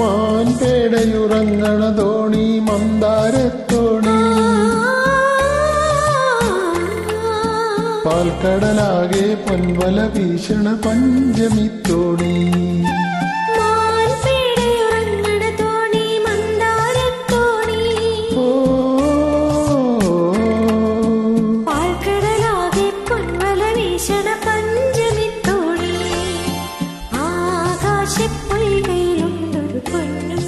മാൻപേടയുറങ്ങണ തോണി. മന്ദാരത്തോണി. പാൽക്കടലാകെ പൊൻവല ഭീഷണ പഞ്ചമിത്തോണി പഞ്ചമിത്തോണി ആകാശപ്പുൽകൾ quên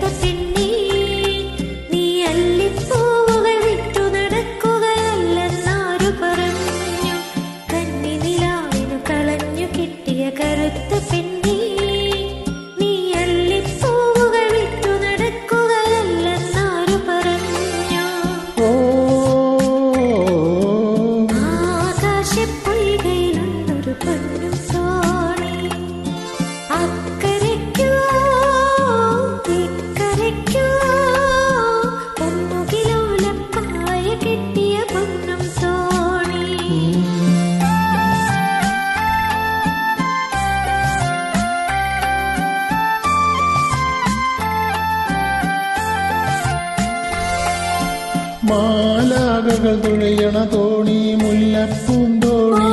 tu tin മാലാകകൾ തുഴയണ തോണി മുല്ലപ്പൂന്തോണി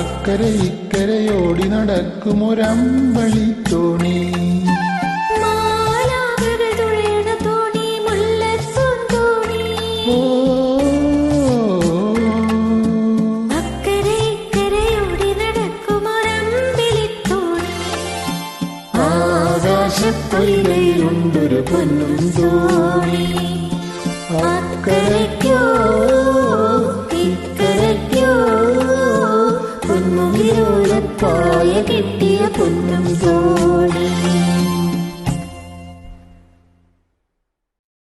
അക്കരെ ഇക്കരയോടി നടക്കുമൊരമ്പളി തോണി. ആകാശക്കൊയിലയിലുണ്ടൊരു പൊന്നും തോണി. അക്കരയ്ക്കോ ഇക്കരയ്ക്കോ പൊന്നുകിലൂടെ പായ കിട്ടിയ പൊന്നും തോണി.